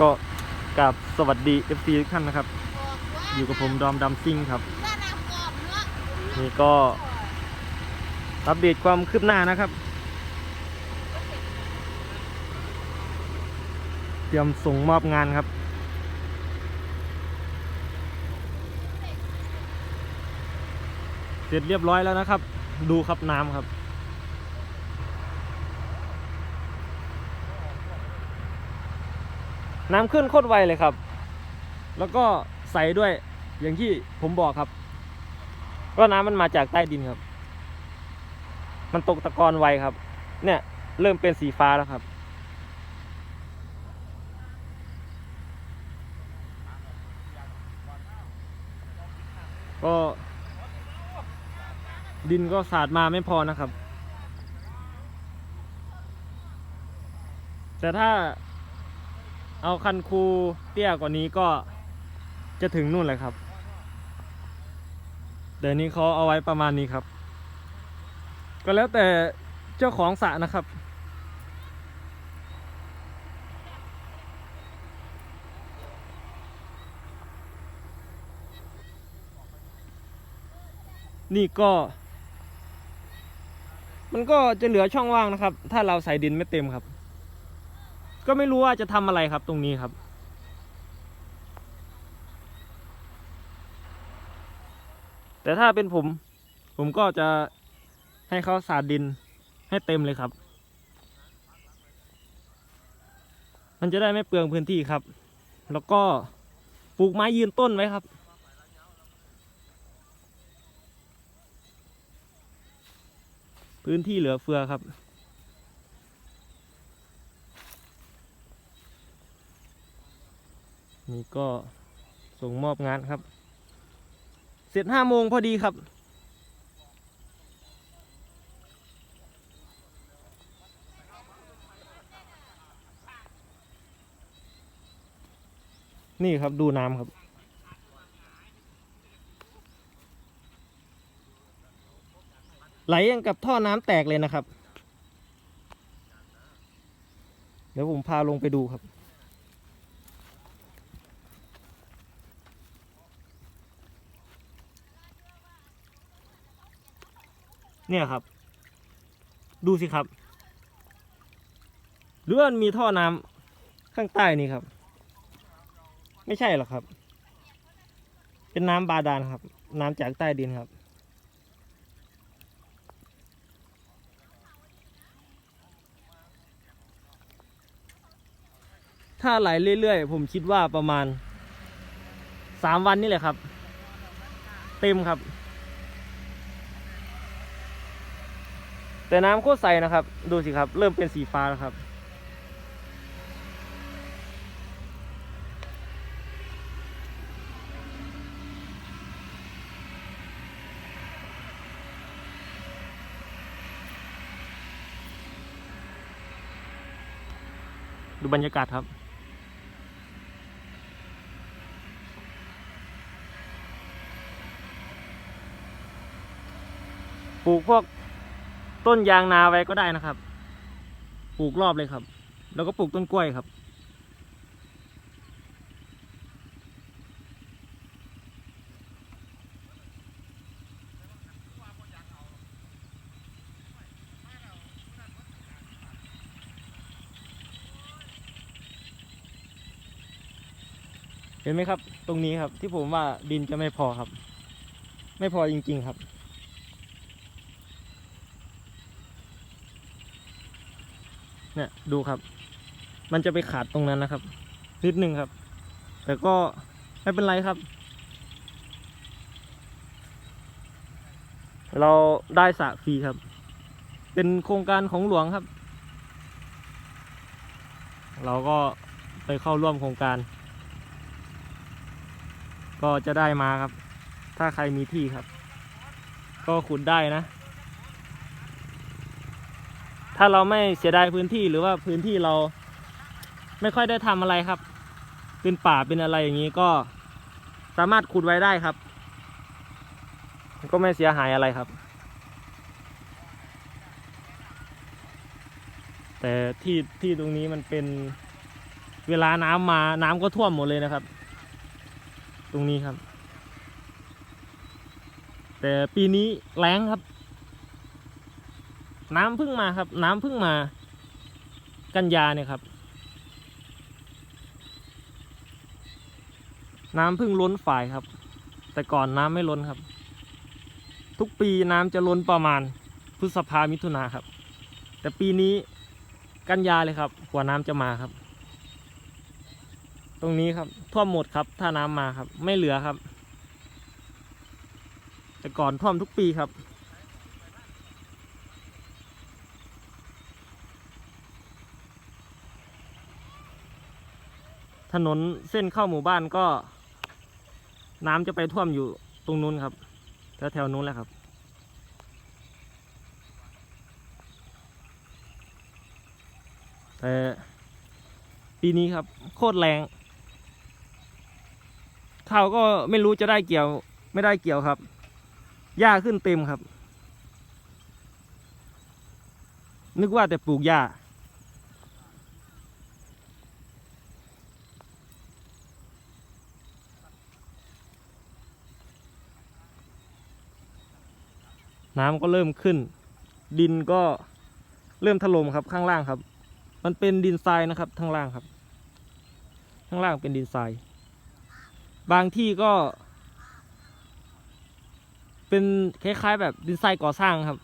ก็กับสวัสดี FC ทุกท่านนะครับ อยู่กับผมดอมดำซิ่งครับ นี่ก็อัปเดตความคืบหน้านะครับ เตรียมส่งมอบงานครับ เสร็จเรียบร้อยแล้วนะครับ ดูครับน้ำครับ น้ำขึ้นโคตรไวเลยครับ แล้วก็ใสด้วยอย่างที่ผมบอกครับก็น้ำมันมาจากใต้ดินครับ มันตกตะกอนไวครับ เนี่ย เริ่มเป็นสีฟ้าแล้วครับ ก็ดินก็สาดมาไม่พอนะครับ แต่ถ้า เอาคันคูเตี้ยกว่านี้ก็จะถึงนู่นเลยครับ เดี๋ยวนี้เขาเอาไว้ประมาณนี้ครับ ก็แล้วแต่เจ้าของสระนะครับ นี่ก็ มันก็จะเหลือช่องว่างนะครับ ถ้าเราใส่ดินไม่เต็มครับ ก็ไม่รู้ว่าจะทำอะไรครับตรงนี้ครับ แต่ถ้าเป็นผม ผมก็จะให้เขาสาดดินให้เต็มเลยครับ มันจะได้ไม่เปลืองพื้นที่ครับ แล้วก็ปลูกไม้ยืนต้นไว้ครับพื้นที่เหลือเฟือครับ นี่ก็ส่งมอบงานครับ เสร็จห้าโมงพอดีครับ นี่ครับดูน้ำครับไหลยังกับท่อน้ำแตกเลยนะครับ เดี๋ยวผมพาลงไปดูครับ เนี่ยครับ ดูสิครับ หรือว่ามันมีท่อน้ำข้างใต้นี่ครับ ไม่ใช่หรอกครับ เป็นน้ำบาดาลครับ น้ำจากใต้ดินครับ ถ้าไหลเรื่อยๆ ผมคิดว่าประมาณสามวันนี่แหละครับ เต็มครับ แต่น้ำโคตรใสนะครับ ดูสิครับ เริ่มเป็นสีฟ้าแล้วครับ ดูบรรยากาศครับปลูกพวก ต้นยางนาไว้ก็ได้นะครับ ปลูกรอบเลยครับ แล้วก็ปลูกต้นกล้วยครับ เห็นไหมครับ ตรงนี้ครับที่ผมว่าดินจะไม่พอครับ ไม่พอจริง ๆ ครับ เนี่ยดูครับ มันจะไปขาดตรงนั้นนะครับ นิดนึงครับ แต่ก็ไม่เป็นไรครับ เราได้สระฟรีครับ เป็นโครงการของหลวงครับ เราก็ไปเข้าร่วมโครงการ ก็จะได้มาครับ ถ้าใครมีที่ครับ ก็ขุดได้นะ ถ้าเราไม่เสียดายพื้นที่หรือว่าพื้นที่เรา ไม่ค่อยได้ทำอะไรครับ เป็นป่าเป็นอะไรอย่างนี้ก็สามารถขุดไว้ได้ครับ ก็ไม่เสียหายอะไรครับ แต่ที่ที่ตรงนี้มันเป็นเวลาน้ำมาน้ำก็ท่วมหมดเลยนะครับ ตรงนี้ครับ แต่ปีนี้แล้งครับ น้ำเพิ่งมาครับ น้ำเพิ่งมา กันยาเนี่ยครับ น้ำเพิ่งล้นฝ่ายครับ แต่ก่อนน้ำไม่ล้นครับ ทุกปีน้ำจะล้นประมาณพฤษภามิถุนาครับ แต่ปีนี้กันยาเลยครับกว่าน้ำจะมาครับ ตรงนี้ครับท่วมหมดครับ ถ้าน้ำมาครับ ไม่เหลือครับ แต่ก่อนท่วมทุกปีครับ ถนนเส้นเข้าหมู่บ้านก็ น้ำจะไปท่วมอยู่ตรงนู้นครับแถวแถวนู้นแหละครับแต่ปีนี้ครับ โคตรแรงข้าวก็ไม่รู้จะได้เกี่ยว ไม่ได้เกี่ยวครับหญ้าขึ้นเต็มครับ นึกว่าแต่ปลูกหญ้า น้ำก็เริ่มขึ้น ดินก็เริ่มถล่มครับข้างล่างครับ มันเป็นดินทรายนะครับข้างล่างครับ ข้างล่างเป็นดินทราย บางที่ก็ เป็นคล้ายๆ แบบดินทรายก่อสร้างครับ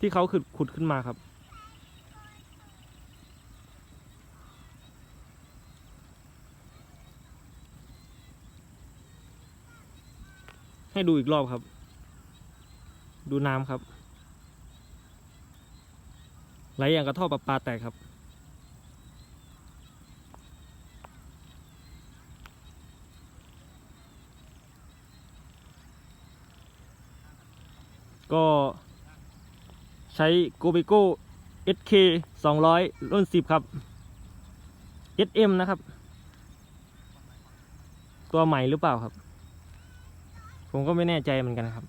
ที่เขาขุดขุดขึ้นมาครับ ให้ดูอีกรอบครับ ดูน้ำครับ ไหลอย่างกระท่อประปาแตกครับ ก็ใช้โกเบโก้ SK 200รุ่น 10 ครับ SM นะครับ ตัวใหม่หรือเปล่าครับ ผมก็ไม่แน่ใจเหมือนกันครับ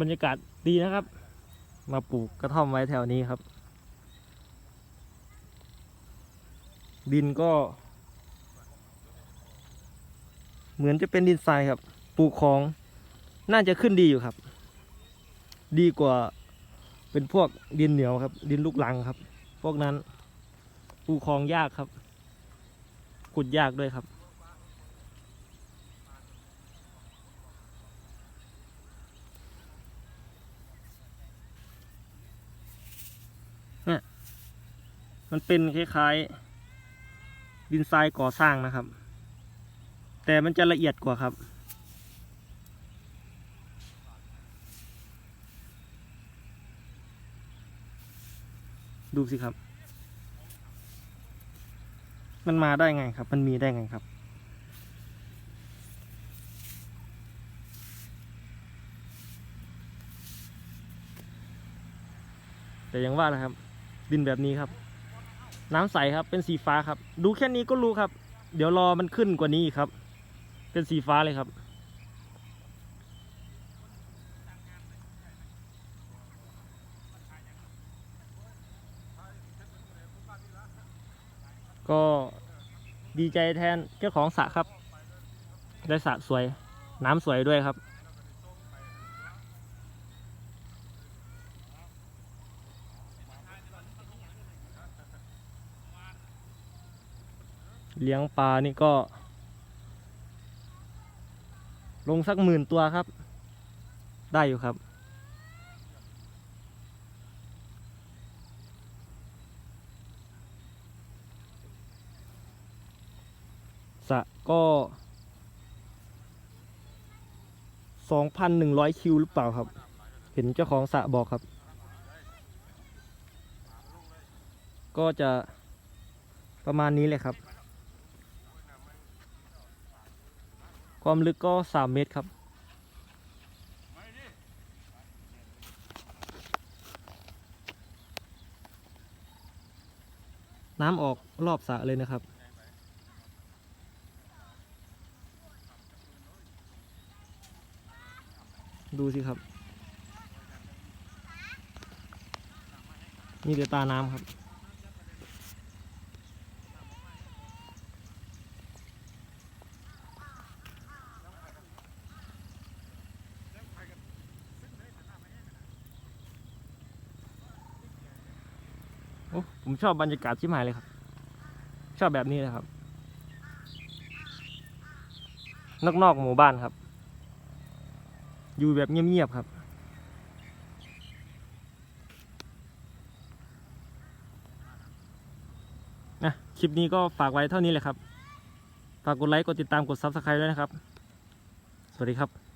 บรรยากาศดีนะครับ มาปลูกกระท่อมไว้แถวนี้ครับ ดินก็ เหมือนจะเป็นดินทรายครับ ปลูกของน่าจะขึ้นดีอยู่ครับ ดีกว่าเป็นพวกดินเหนียวครับ ดินลูกลังครับ พวกนั้นปลูกของยากครับ ขุดยากด้วยครับ เนี่ยมันเป็นคล้ายๆ ดินทรายก่อสร้างนะครับ แต่มันจะละเอียดกว่าครับ ดูสิครับ มันมาได้ไงครับ มันมีได้ไงครับ แต่อยังว่านะครับ ดินแบบนี้ครับ น้ำใสครับ เป็นสีฟ้าครับ ดูแค่นี้ก็รู้ครับ เดี๋ยวรอมันขึ้นกว่านี้ครับ เป็นสีฟ้าเลยครับ ก็ดีใจแทนเจ้าของสระครับ ได้สระสวย น้ำสวยด้วยครับ เลี้ยงปลานี่ก็ ลงสักหมื่นตัวครับ ได้อยู่ครับ สะก็สองพันหนึ่งร้อยคิวหรือเปล่าครับ เห็นเจ้าของสระบอกครับ ก็จะประมาณนี้เลยครับ ความลึกก็สามเมตรครับ น้ำออกรอบสระเลยนะครับ ดูสิครับ มีแต่ตาน้ำครับ โอ้ ผมชอบบรรยากาศชิมหายเลยครับ ชอบแบบนี้เลยครับ นอกๆหมู่บ้านครับ อยู่แบบเงียบๆครับ นะคลิปนี้ก็ฝากไว้เท่านี้เลยครับ ฝากกดไลค์ กดติดตาม กด Subscribe ด้วยนะครับ สวัสดีครับ